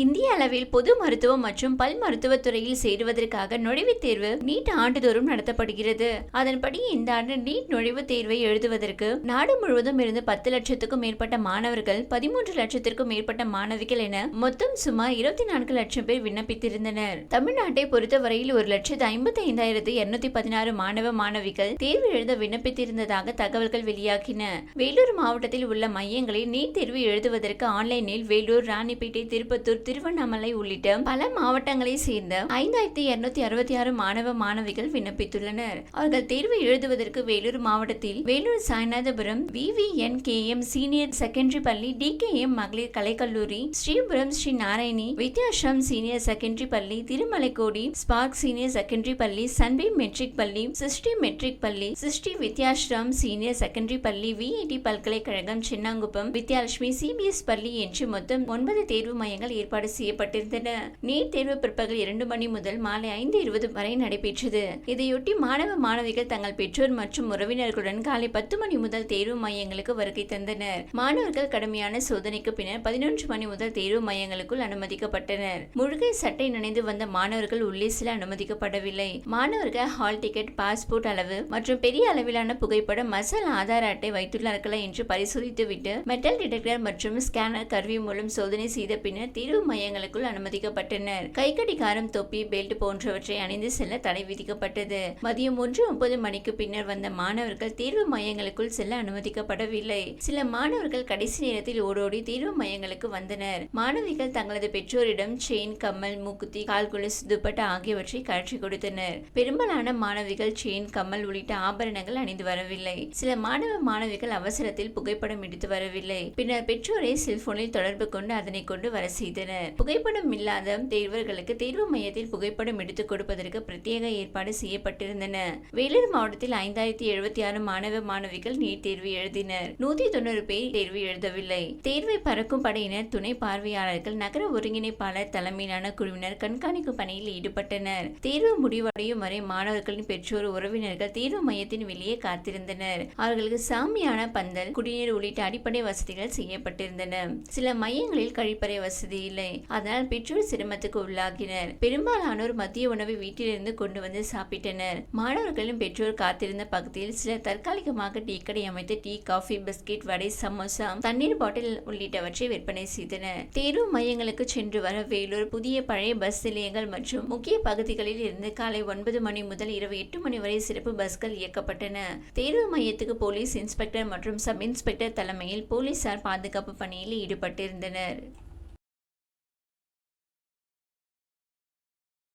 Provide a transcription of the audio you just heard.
இந்திய அளவில் பொது மருத்துவம் மற்றும் பல் மருத்துவத்துறையில் சேருவதற்காக நுழைவுத் தேர்வு நீட் ஆண்டுதோறும் நடத்தப்படுகிறது. அதன்படி இந்த ஆண்டு நீட் நுழைவுத் தேர்வை எழுதுவதற்கு நாடு முழுவதும் இருந்து பத்து லட்சத்துக்கும் மேற்பட்ட மாணவர்கள் பதிமூன்று லட்சத்திற்கும் மேற்பட்ட மாணவிகள் என மொத்தம் சுமார் இருபத்தி நான்கு லட்சம் பேர் விண்ணப்பித்திருந்தனர். தமிழ்நாட்டை பொறுத்தவரையில் ஒரு லட்சத்து ஐம்பத்தி ஐந்தாயிரத்து இருநூத்தி பதினாறு மாணவ மாணவிகள் தேர்வு எழுத விண்ணப்பித்திருந்ததாக தகவல்கள் வெளியாகின. வேலூர் மாவட்டத்தில் உள்ள மையங்களில் நீட் தேர்வு எழுதுவதற்கு ஆன்லைனில் வேலூர் ராணிப்பேட்டை திருப்பத்தூர் திருவண்ணாமலை உள்ளிட்ட பல மாவட்டங்களை சேர்ந்த ஐந்தாயிரத்தி இருநூத்தி அறுபத்தி ஆறு மாணவ மாணவிகள் விண்ணப்பித்துள்ளனர். அவர்கள் தேர்வு எழுதுவதற்கு வேலூர் மாவட்டத்தில் Vellore Sainathapuram VVN K M senior secondary பள்ளி டி கே எம் மகளிர் கலைக்கல்லூரி ஸ்ரீபுரம் ஸ்ரீ நாராயணி வித்யாஷ்ரம் சீனியர் செகண்டரி பள்ளி திருமலைக்கோடி ஸ்பார்க் சீனியர் செகண்டரி பள்ளி சன்பி மெட்ரிக் பள்ளி சிஸ்டி மெட்ரிக் பள்ளி சிஸ்டி வித்யாஷ்ரம் சீனியர் செகண்டரி பள்ளி விஐடி பல்கலைக்கழகம் சின்னாங்குப்பம் வித்யாலட்சுமி சிபிஎஸ் பள்ளி என்று மொத்தம் ஒன்பது தேர்வு மையங்கள் ஏற்பாடு செய்யப்பட்டிருந்தன. நீட் தேர்வு பிற்பகல் இரண்டு மணி முதல் மாலை ஐந்து இருபது வரை நடைபெற்றது. இதையொட்டி மாணவ மாணவிகள் தங்கள் பெற்றோர் மற்றும் உறவினர்களுடன் காலை பத்து மணி முதல் தேர்வு மையங்களுக்கு வருகை தந்தனர். மாணவர்கள் கடுமையான சோதனைக்கு பின்னர் பதினொன்று மணி முதல் தேர்வு மையங்களுக்குள் அனுமதிக்கப்பட்டனர். முழுகை சட்டை நினைந்து வந்த மாணவர்கள் உள்ளே சில அனுமதிக்கப்படவில்லை. மாணவர்கள் ஹால் டிக்கெட் பாஸ்போர்ட் அளவு மற்றும் பெரிய அளவிலான புகைப்படம் மசால் ஆதார் அட்டை வைத்துள்ளார்களா என்று பரிசோதித்துவிட்டு மெட்டல் டிடெக்டர் மற்றும் ஸ்கேனர் கருவி மூலம் சோதனை செய்த பின்னர் தேர்வு மையங்களுக்குள் அனுமதிக்கப்பட்டனர் கை கடிகாரம் தொப்பி பெல்ட் போன்றவற்றை அணிந்து செல்ல தடை விதிக்கப்பட்டது. மதியம் ஒன்று முப்பது மணிக்கு பின்னர் வந்த மாணவர்கள் தேர்வு மையங்களுக்குள் செல்ல அனுமதிக்கப்படவில்லை. சில மாணவர்கள் கடைசி நேரத்தில் ஓடோடி தேர்வு மையங்களுக்கு வந்தனர். மாணவிகள் தங்களது பெற்றோரிடம் செயின் கம்மல் மூக்குத்தி கால்குலஸ் துப்பட்டா ஆகியவற்றை கழற்றி கொடுத்தனர். பெரும்பாலான மாணவிகள் செயின் கம்மல் உள்ளிட்ட ஆபரணங்கள் அணிந்து வரவில்லை. சில மாணவ மாணவிகள் அவசரத்தில் புகைப்படம் எடுத்து வரவில்லை. பின்னர் பெற்றோரை செல்போனில் தொடர்பு கொண்டு அதனை கொண்டு வர செய்தனர். புகைப்படம் இல்லாத தேர்வர்களுக்கு தேர்வு மையத்தில் புகைப்படம் எடுத்துக் கொடுப்பதற்கு பிரத்யேக ஏற்பாடு செய்யப்பட்டிருந்தன. வேலூர் மாவட்டத்தில் ஐந்தாயிரத்தி எழுபத்தி ஆறு மாணவ மாணவிகள் நீட் தேர்வு எழுதினர். நூத்தி தொண்ணூறு பேர் தேர்வு எழுதவில்லை. தேர்வை பறக்கும் படையினர் துணை பார்வையாளர்கள் நகர ஒருங்கிணைப்பாளர் தலைமையிலான குழுவினர் கண்காணிப்பு பணியில் ஈடுபட்டனர். தேர்வு முடிவடையும் வரை மாணவர்களின் பெற்றோர் உறவினர்கள் தேர்வு மையத்தின் வெளியே காத்திருந்தனர். அவர்களுக்கு சாமியான பந்தல் குடிநீர் உள்ளிட்ட அடிப்படை வசதிகள் செய்யப்பட்டிருந்தன. சில மையங்களில் கழிப்பறை வசதி இல்லை. அதனால் பெற்றோர் சிரமத்துக்கு உள்ளாகினர். பெரும்பாலானோர் மதிய உணவை வீட்டிலிருந்து கொண்டு வந்து சாப்பிட்டனர். மாணவர்களும் பெற்றோர் காத்திருந்த பகுதியில் சிலர் தற்காலிகமாக டீ கடை அமைத்து tea coffee biscuit vada samosa தண்ணீர் பாட்டில் உள்ளிட்டவற்றை விற்பனை செய்தனர். தேர்வு மையங்களுக்கு சென்று வர வேலூர் புதிய பழைய பஸ் நிலையங்கள் மற்றும் முக்கிய பகுதிகளில் இருந்து காலை ஒன்பது மணி முதல் இரவு எட்டு மணி வரை சிறப்பு பஸ்கள் இயக்கப்பட்டன. தேர்வு மையத்துக்கு போலீஸ் இன்ஸ்பெக்டர் மற்றும் சப் இன்ஸ்பெக்டர் தலைமையில் போலீசார் பாதுகாப்பு பணியில் ஈடுபட்டிருந்தனர்.